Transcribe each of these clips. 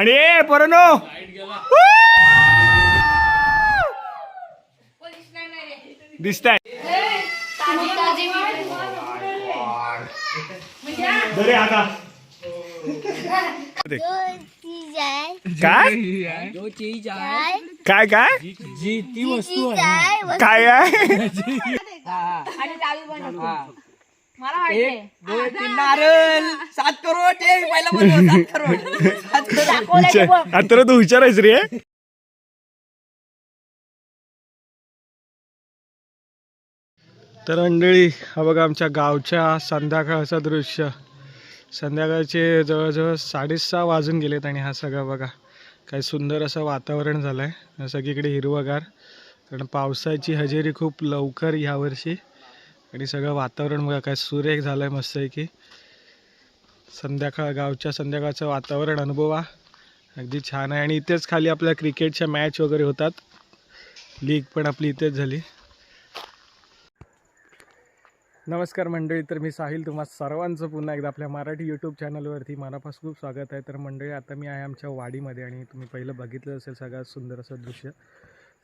आणि ए पोरांनो दिसताय बरे आता काय काय काय जी ती वस्तू आहे काय आहे एक दोन तीन नारळ सात करोड एक पहिला बोललो, सात करोड. सात करोड. विचार- आता तू विचारायच रे तर मंडळी हा बघा आमच्या गावच्या संध्याकाळचं दृश्य. संध्याकाळचे जवळजवळ साडेसहा वाजून गेलेत आणि हा सगळा बघा काय सुंदर असं वातावरण झालं आहे सगळीकडे हिरवगार कारण पावसाची हजेरी खूप लवकर यावर्षी आणि सगळं वातावरण बघा काय सुरेख झालं आहे मस्त आहे की संध्याकाळ गावच्या संध्याकाळचं वातावरण अनुभवा. अगदी छान आहे. आणि इथेच खाली आपल्या क्रिकेटच्या मॅच वगैरे होतात. लीग पण आपली इथेच झाली. नमस्कार मंडळी. तर मी साहिल तुम्हा सर्वांचं पुन्हा एकदा आपल्या मराठी यूट्यूब चॅनलवरती मनापासून खूप स्वागत आहे. तर मंडळी आता मी आहे आमच्या वाडीमध्ये आणि तुम्ही पहिलं बघितलं असेल सगळ्यात सुंदर असं दृश्य.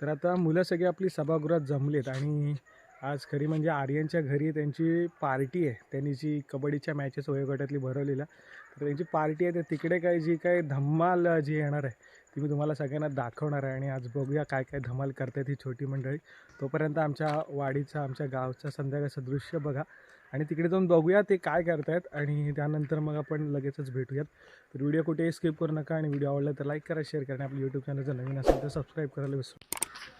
तर आता मुलं सगळी आपली सभागृहात जमलेत आणि आज खरी म्हणजे आर्यनच्या घरी त्यांची पार्टी आहे. त्यांनी जी कबड्डीच्या मॅचेस वयोगटातली भरवलेल्या तर त्यांची पार्टी आहे. तर तिकडे काय जी काय धम्माल जी येणार आहे ती मी तुम्हाला सगळ्यांना दाखवणार आहे. आणि आज बघूया काय काय धमाल करतायत ही छोटी मंडळी. तोपर्यंत आमच्या वाडीचा आमच्या गावचा संध्याकाळचं दृश्य बघा. आणि तिकडे जाऊन बघूया ते काय करतायत. आणि त्यानंतर मग आपण लगेचच भेटूयात. तर व्हिडिओ कुठेही स्किप करू नका. आणि व्हिडिओ आवडला तर लाईक करा शेअर करा. आणि आपलं यूट्यूब चॅनल जर नवीन असेल तर सबस्क्राईब करायला विसरू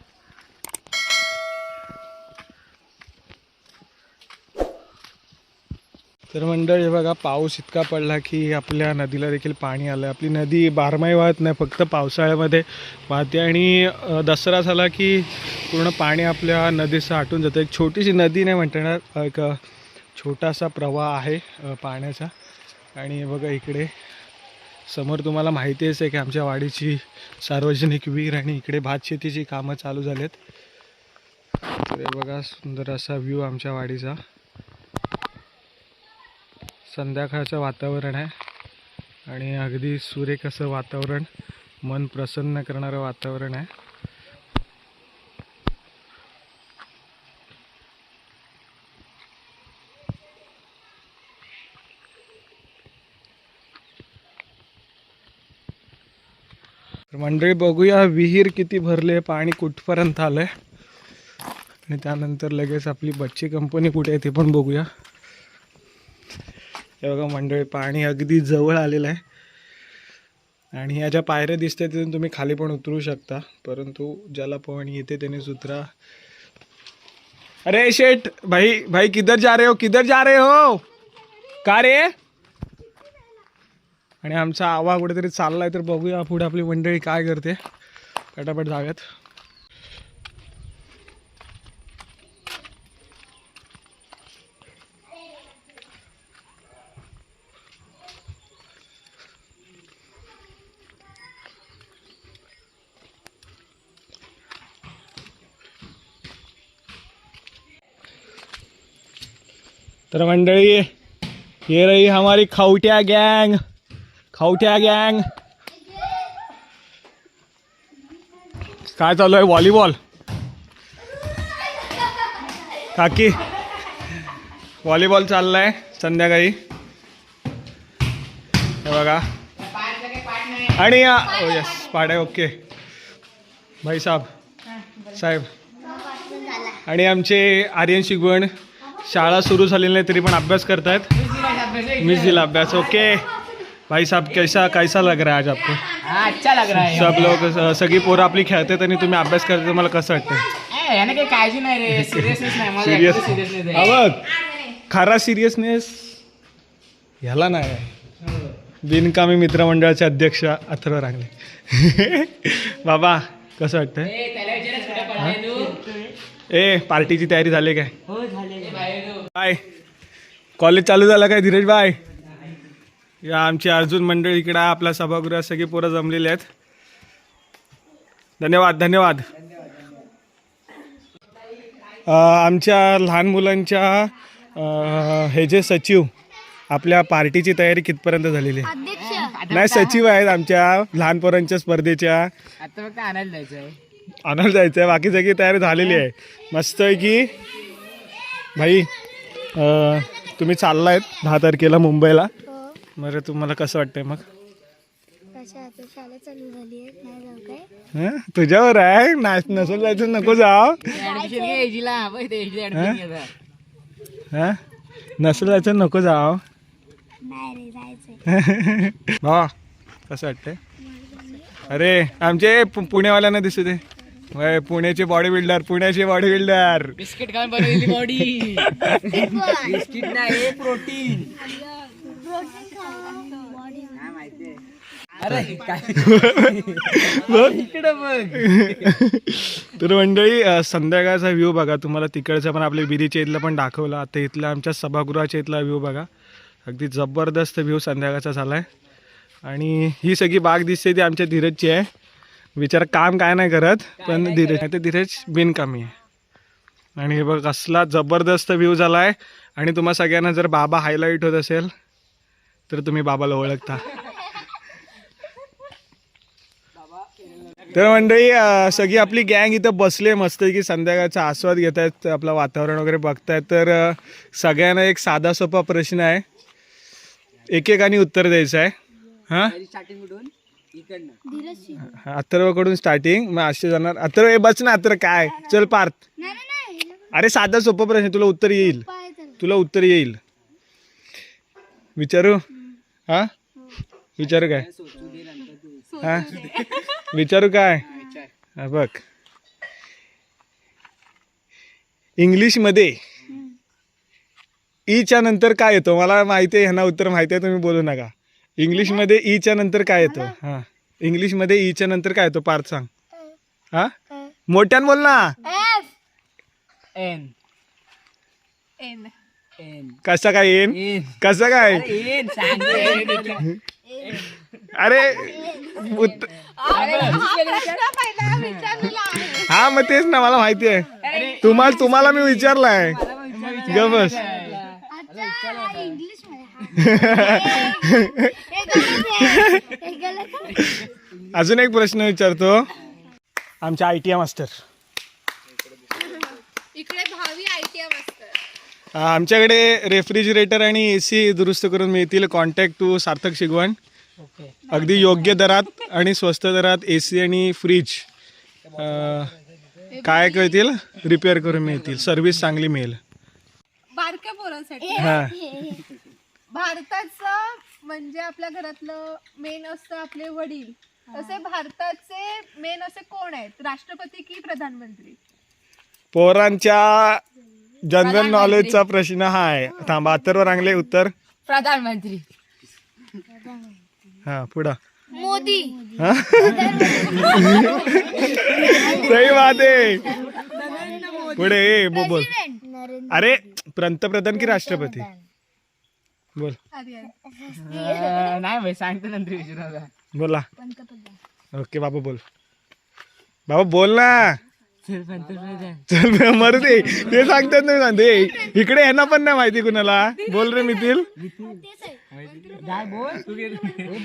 तर मंडळ हे बघा पाऊस इतका पडला की आपल्या नदीला देखील पाणी आलं आपली नदी बारमाही वाहत नाही फक्त पावसाळ्यामध्ये वाहते. आणि दसरा झाला की पूर्ण पाणी आपल्या नदीचं आटून जातं. एक छोटीशी नदी नाही म्हणता एक छोटासा प्रवाह आहे पाण्याचा. आणि बघा इकडे समोर तुम्हाला माहितीच आहे की आमच्या वाडीची सार्वजनिक विहीर आणि इकडे भात शेतीची कामं चालू झालेत. तर हे बघा सुंदर असा व्ह्यू आमच्या वाडीचा. संध्याकाळचं वातावरण आहे. आणि अगदी सुरेख असं वातावरण मन प्रसन्न करणारं वातावरण आहे. तर मंडळी बघूया विहीर किती भरले पाणी कुठपर्यंत आलंय. आणि त्यानंतर लगेच आपली बच्ची कंपनी कुठे आहे ते पण बघूया. हे बघा मंडळी पाणी अगदी जवळ आलेलं आहे. आणि ह्या ज्या पायऱ्या दिसतात तिथून तुम्ही खाली पण उतरू शकता. परंतु ज्याला पाणी येते त्याने उतरा अरे शेठ भाई भाई किधर जा रहे हो? किधर जा रहे हो? का रे? आणि आमचा आवा कुठेतरी चाललाय तर बघूया पुढे आपली मंडळी काय करते. पटापट जाव्यात तर मंडळी ये रही हमारी खावट्या गँग। खावट्या गँग। काय चालू आहे व्हॉलीबॉल काकी व्हॉलीबॉल चाललाय संध्याकाळी। हे बघा। आणि यस पाड आहे ओके भाई साहेब साहेब। आणि आमचे आर्यन शिगवण। शाळा सुरू झालेली नाही तरी पण अभ्यास करतायत. मिस दिला अभ्यास ओके. भाई साहब कैसा कैसा लग रहा है आज आपको? अच्छा लग रहा है। सब लोग सगळी पोरं आपली खेळतात आणि तुम्ही अभ्यास करता तुम्हाला कसं वाटतं याने काही काळजी नाही रे सिरियसनेस नाही मला सिरियस सिरियसनेस खरा सिरियसनेस ह्याला नाही. बिनकामी मित्रमंडळाचे अध्यक्ष अथर्व रांगले. बाबा कसं वाटतंय? ए पार्टीची तयारी झाली काय? हो झाले. बाय. कॉलेज चालू झालं काय धीरज बाय? या आमची अर्जुन मंडळी इकडं आहे. आपल्या सभागृहात सगळी पोरं जमलेली आहेत. धन्यवाद धन्यवाद. अं, आमच्या लहान मुलांच्या हे जे सचिव आपल्या पार्टीची तयारी कितपर्यंत झालेली आहे? नाही सचिव आहेत आमच्या लहान पोरांच्या स्पर्धेच्या. आता फक्त आणायला जायचंय. आणायला जायचं आहे. बाकी सगळी तयारी झालेली आहे. मस्त आहे की? भाई अं, तुम्ही चाललायत दहा तारखेला मुंबईला. हो. बरं तुम्हाला कसं वाटतंय मग? कशा आता शाळा चालू झाली आहे. नाही जाऊ काय? हं? तुझ्यावर आहे? नाच नसेल जायचं नको जाव ऍडमिशन ऍडमिशन घ्यायचं हा? नसेल जायचं नको जाव नाही रे जायचंय. भावा कसं वाटतंय? अरे आमचे पु- पुणेवाल्यांना दिसू दे. वय, पुण्याचे बॉडी बिल्डर पुण्याचे बॉडी बिल्डर बिस्किट खाऊन बनवलेली बॉडी बिस्किट नाही प्रोटीन काय माहिती अरे काय? इकडं बघ. तर मंडळी अ, संध्याकाळचा व्ह्यू बघा. तुम्हाला तिकडचा पण आपल्या बिरीच्या इथला पण दाखवला. आता इथला आमच्या सभागृहाच्या इथला व्ह्यू बघा. अगदी जबरदस्त व्ह्यू संध्याकाळचा झाला आहे आणि ही सगळी बाग दिसते ती आमच्या धीरजची आहे. विचार काम काय नाही करत पण धीरज ते धीरज बिनकामी आहे. आणि हे बघ कसला जबरदस्त व्ह्यू झाला आहे आणि तुम्हा सगळ्यांना जर बाबा हायलाईट होत असेल तर तुम्ही बाबाला ओळखता. तर मंडळी सगळी आपली गँग इथं बसले मस्त की संध्याकाळचा आस्वाद घेत आहेत आपलं वातावरण वगैरे बघतायत. तर सगळ्यांना एक साधा सोपा प्रश्न आहे. एकेकाने उत्तर द्यायचं आहे. हां? धीरज अथर्वकडून स्टार्टिंग मग असे जाणार. अथर्व हे बस ना अथर्व काय? चल पार्थ. नाही नाही नाही अरे साधा सोपा प्रश्न तुला उत्तर येईल. तुला उत्तर येईल. विचारू? हा? विचारू काय? हा? विचारू काय? हा. बघ. इंग्लिशमध्ये ईच्या नंतर काय येतो? मला माहिती आहे ह्यांना उत्तर माहिती आहे तुम्ही बोलू नका. इंग्लिशमध्ये ईच्या नंतर काय येतो? हा. इंग्लिशमध्ये ईच्या नंतर काय येतो? पार्थ सांग. हा? मोठ्यान बोल ना. एफ. एन. एन. एन. कसा काय येईन एन. कसं काय? एन सांग अरे हा मग तेच ना मला माहिती आहे. तुम्हाला तुम्हाला मी विचारलाय. ग बस अजून एक प्रश्न विचारतो. आमच्या आय टी आय मास्टर. इकडे भावी आय टी एम असतं आमच्याकडे रेफ्रिजरेटर आणि ए सी दुरुस्त करून मिळतील. Contact to Sarthak Shigwan. अगदी योग्य दरात आणि स्वस्त दरात ए सी आणि फ्रीज. काय कळतील? रिपेअर करून मिळतील. सर्व्हिस चांगली मिळेल. बारक्या पोरांसाठी. हा. भारताचं म्हणजे आपल्या घरातलं मेन असतं आपले वडील. तसे भारताचे मेन असे कोण आहेत? राष्ट्रपती की प्रधानमंत्री? पोरांच्या जनरल नॉलेजचा प्रश्न हा आहे थांबा अथर्व रांगले उत्तर. प्रधानमंत्री. हा पुढं. मोदी. हा? सही बात आहे. पुढे ए, बो- बोल. नरेंद्र अरे पंतप्रधान की राष्ट्रपती? बोल. नाही भाई सांगतो नंतर बोला. ओके बाबा बोल. बाबा बोल ना. चल बे, मरू दे. ते सांगतात नाही सांगते. इकडे ह्यांना पण नाही माहिती कुणाला. बोल रे मिथिल बोल. तू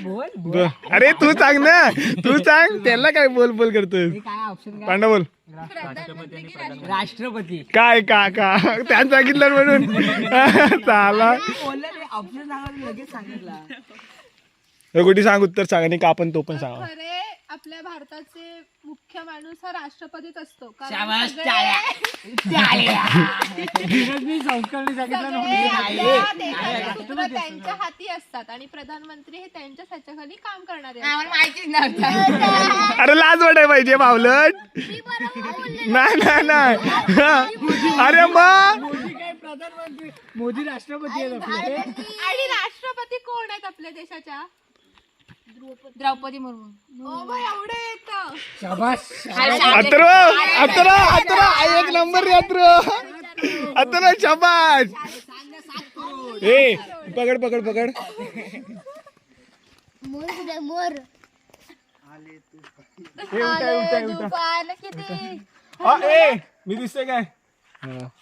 बोल बोल. अरे तू सांग ना. तू सांग. त्याला काय बोल बोल करतोय काय ऑप्शन काय? पांडा बोल. राष्ट्रपती. काय का का? त्यानं सांगितलं म्हणून. चाला. ऑप्शन लगेच सांगितला. कुठे सांग उत्तर सांग आणि का आपण तो पण सांगा. आपल्या भारताचे मुख्य माणूस हा राष्ट्रपतीच असतो. कारण शाबास, सगळे- टाळ्या. धीरजनी संस्करणी सांगितलं सगळे नव्हतं. आपल्या देशाचे सूत्र त्यांच्या हाती असतात आणि प्रधानमंत्री हे त्यांच्याच ह्याच्याखाली काम करणारे असतात. माहितीच नव्हतं. अरे लाज वाटाय पाहिजे बावलट नाही. नाही नाही अरे मग मोदी राष्ट्रपती आहेत आपले. आणि राष्ट्रपती कोण आहेत आपल्या देशाच्या? द्रौपदी मुर्मू. एवढं येतं. शाबास. अत्र अत्र अत्र एक नंबर रे अत्र अत्र शाबाश ए पकड पकड पकड. मोर मोर. ए मी दिसते काय?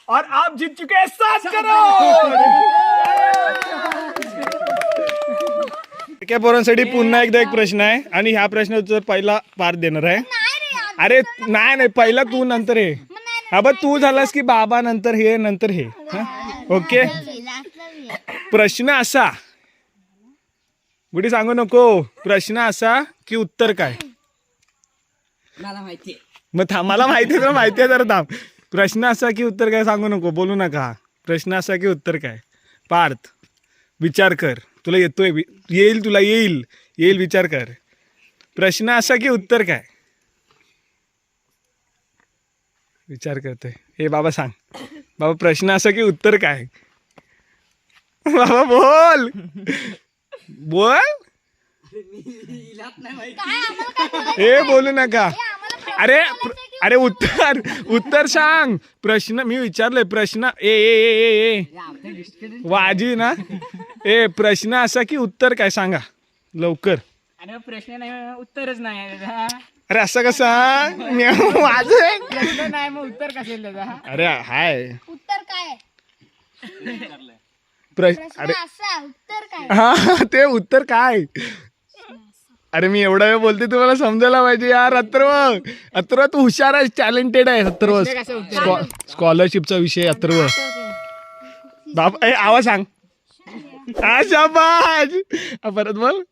और आप जीत चुके हैं सात करोड! काय पोरांसाठी पुन्हा एकदा एक प्रश्न आहे. आणि ह्या प्रश्नाचं उत्तर पहिला पार देणार आहे. अरे नाही नाही पहिला तू नंतर हे हा बघ तू झालास की बाबा नंतर हे नंतर हे? ओके? प्रश्न असा. बुडी सांगू नको. प्रश्न असा की उत्तर काय? मला माहिती मग थांब मला माहिती आहे तुला माहिती आहे जरा थांब. प्रश्न असा की उत्तर काय सांगू नको बोलू नका. प्रश्न असा की उत्तर काय? पार्थ विचार कर. तुला येतोय येईल तुला येईल येईल विचार कर प्रश्न असा की उत्तर काय विचार करतोय हे बाबा सांग बाबा प्रश्न असा की उत्तर काय बाबा बोल बोल हे बोलू नका अरे अरे उत्तर? उत्तर सांग. प्रश्न मी विचारलंय प्रश्न. ए ए ए ए ए. वाजी ना? ए प्रश्न असा की उत्तर काय सांगा? लवकर. अरे प्रश्न नाही उत्तरच नाही. अरे असं कसं मी- माझं प्रश्न नाही मग उत्तर कसं अरे हाय. उत्तर काय? प्रश्न अरे. असा उत्तर काय? हा ते उत्तर काय? अरे मी एवढा वेळ बोलते तुम्हाला समजायला पाहिजे यार अथर्व. अथर्व तू हुशार आहेस टॅलेंटेड आहे अथर्व स्कॉलरशिपचा विषय अथर्व. बाप ए आवाज सांग. शाबाज परत बोल.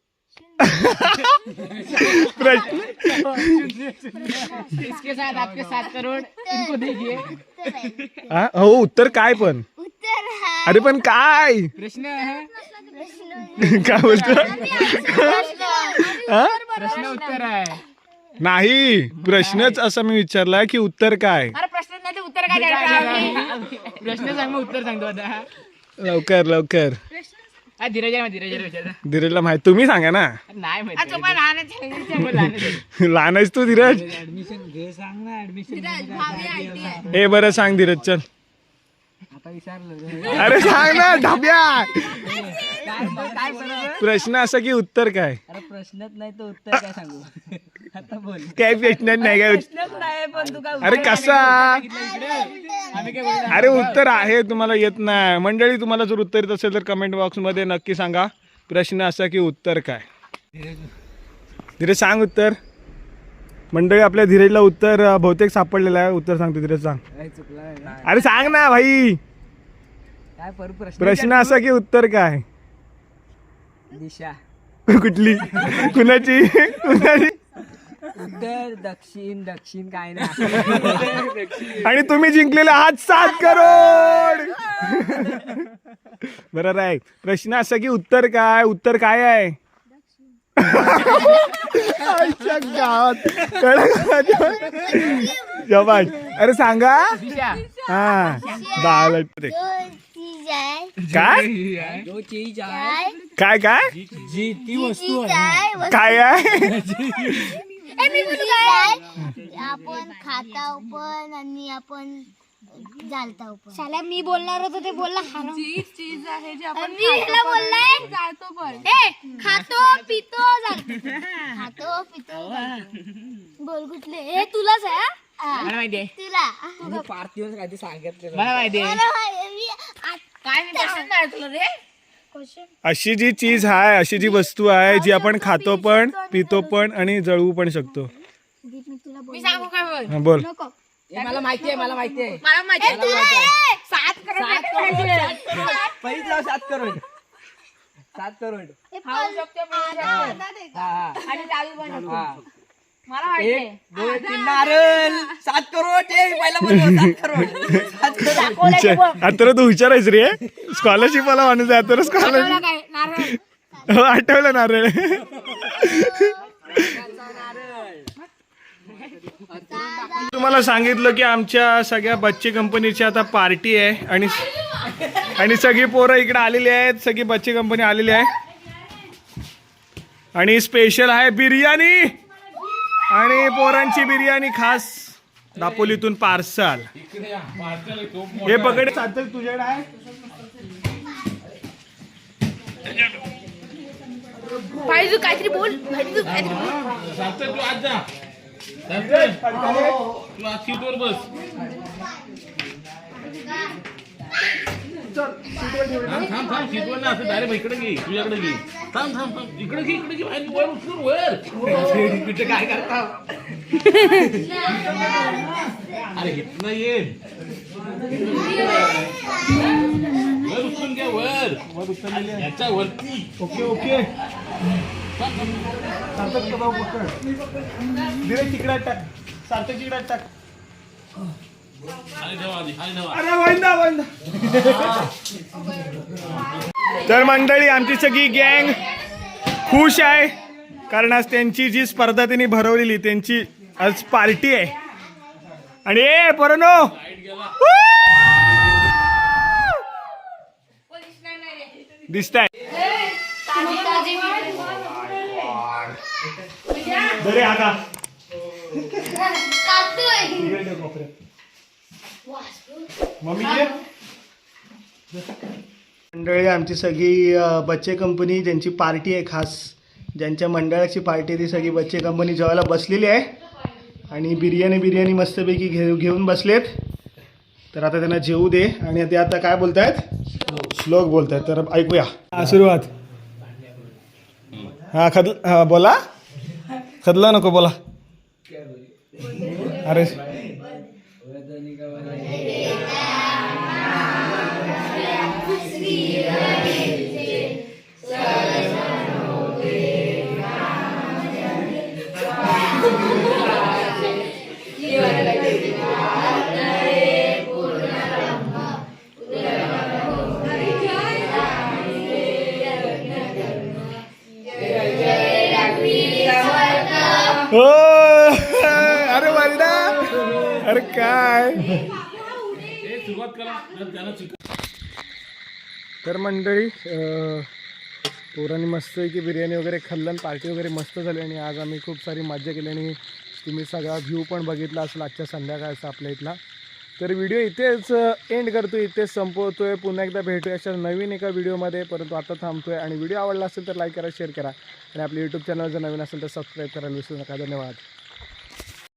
प्रश्न इसके साथ आपके सात करोड इनको. हा, हो उत्तर काय पण? उत्तर हा. अरे पण काय? प्रश्न है काय बोलतो हा? प्रश्न उत्तर आहे. नाही प्रश्नच असा मी विचारला की उत्तर काय? अरे प्रश्न नाही ते उत्तर काय द्यायचं? प्रश्न सांग मग उत्तर सांगतो आता. लवकर लवकर. हा धीरज आहे धीरज विचार धीरजला माहिती. तुम्ही सांगा ना. नाही माहिती. लहान आहेस तू धीरज. हे बरं सांग धीरज चल. अरे सांग ना ढाब्या प्रश्न असा की उत्तर काय? अरे प्रश्नच नाही तर उत्तर काय सांगू? आता बोल. काय प्रश्न नाही काय उत्तर- प्रश्नच नाही पण तू काय अरे कसा? आम्ही काय बोलतो अरे उत्तर आहे तुम्हाला येत नाही. मंडळी तुम्हाला जर उत्तर येत असेल तर कमेंट बॉक्समध्ये नक्की सांगा. प्रश्न असा की उत्तर काय? धीरज. सांग उत्तर. मंडळी आपल्या धीरजला उत्तर अं, बहुतेक सापडलेलं आहे. उत्तर सांगतो धीरज सांग. अरे सांग ना भाई. काय पर प्रश्न प्रश्न असा की उत्तर काय? दिशा. कुठली? कुणाची? कुणाची? उत्तर दक्षिण दक्षिण काय नाही. आणि तुम्ही जिंकलेले आहात सात करोड! बरोबर आहे प्रश्न असा की उत्तर काय? उत्तर काय आहे? आईच्या गावात. कळलं? अरे सांगा. दिशा. हा. दहा लाख रे. जो चीज आहे काय जो चीज काय काय? काय जी ती आहे. काय आहे आपण खाताव पण आणि आपण जालताव पण. शाला मी बोलणार होतो ते बोलला हराम. जी चीज आहे जी आपण मी ह्याला बोललाय जाळतो पण. ए खातो पितो जालतो खातो पितो जालतो. बोल कुठले? हे तुलाच आहे हा? मला माहिती आहे तुला पार्थिव काय ते सांगितलं मला माहिती आहे मला माहिती- मी आत- काय मी प्रश्न नाही ऐकलं रे? अशी जी चीज आहे अशी जी वस्तू आहे जी आपण खातो पण पितो पण. आणि जळवू पण शकतो. मी तुला बोल मी सांगू काय बोल हा, बोल. नको. हे मला माहिती आहे मला माहिती आहे मला माहिती तुला ए, सात करोड पहिलीच लाव सात करोड. सात करोड. हे आणि चालू पण मला माहिती आहे. दोन तीन नारळ सात करोड ए, पहिला बोललो, सात करोड. सात करोड. हुशार- आता तू आहेस रे स्कॉलरशिप वाला माणूस आहे आता स्कॉलरशिप हो आठवलं नारळ. तुम्हाला सांगितलं की आमच्या सगळ्या बच्चे कंपनीची आता पार्टी आहे आणि आणि सगळी पोरं इकडे आलेली आहेत सगळी बच्चे कंपनी आलेली आहे. आणि स्पेशल आहे बिर्याणी. आणि पोरांची बिर्याणी खास दापोलीतून पार्सल. हे पकड. चालतं तुझ्याकडे आहे? पाहिजे काहीतरी बोल. पाहिजे काहीतरी बोल. चल सीटवर ठेव. थांब थांब थांब शिकवण ना असं डायरेक्ट इकडे घे तुझ्याकडे घे. थांब थांब थांब इकडे घे इकडे घे बाहेर वर उचलून वर. कुठे काय करता? अरे इथनं ये. वर उचलून घ्या वर. वर उचललेली आहे याच्या वरती. Okay okay. सार्थक कबाब पकड तिकड्यात टाक. सार्थक तिकड्यात टाक. तर मंडळी आमची सगळी गँग खुश आहे कारण आज त्यांची जी स्पर्धा त्यांनी भरवलेली त्यांची आज पार्टी आहे. आणि ए परनो! दिसताय. आहे आता. मम्मी मंडळी आमची सगळी बच्चे कंपनी ज्यांची पार्टी आहे खास ज्यांच्या मंडळाची पार्टी आहे ती सगळी बच्चे कंपनी जेवायला बसलेली आहे. आणि बिर्याणी बिर्याणी मस्तपैकी घेऊ घेऊन बसलेत. तर आता त्यांना जेवू दे. आणि ते आता काय बोलतायत? श्लोक बोलतायत. तर ऐकूया. हा सुरुवात हा खद हा बोला. खदला नको बोला. अरे हो अरे वरडा अरे काय? तर मंडळी पोरांनी मस्त की बिर्याणी वगैरे खाल्लं आणि पार्टी वगैरे मस्त झाली आणि आज आम्ही खूप सारी मजा केली आणि तुम्ही सगळा व्ह्यू पण बघितला असेल आजच्या संध्याकाळचा आपल्या इथला. तर व्हिडिओ इथेच एंड करतो इथेच संपवतो आहे पुन्हा एकदा भेटूया अशा नवीन एका व्हिडिओमध्ये. परंतु आता थांबतोय आणि व्हिडिओ आवडला असेल तर लाईक करा शेअर करा. आणि आपले यूट्यूब चॅनल जर नवीन असेल तर सबस्क्राईब करायला विसरू नका. धन्यवाद.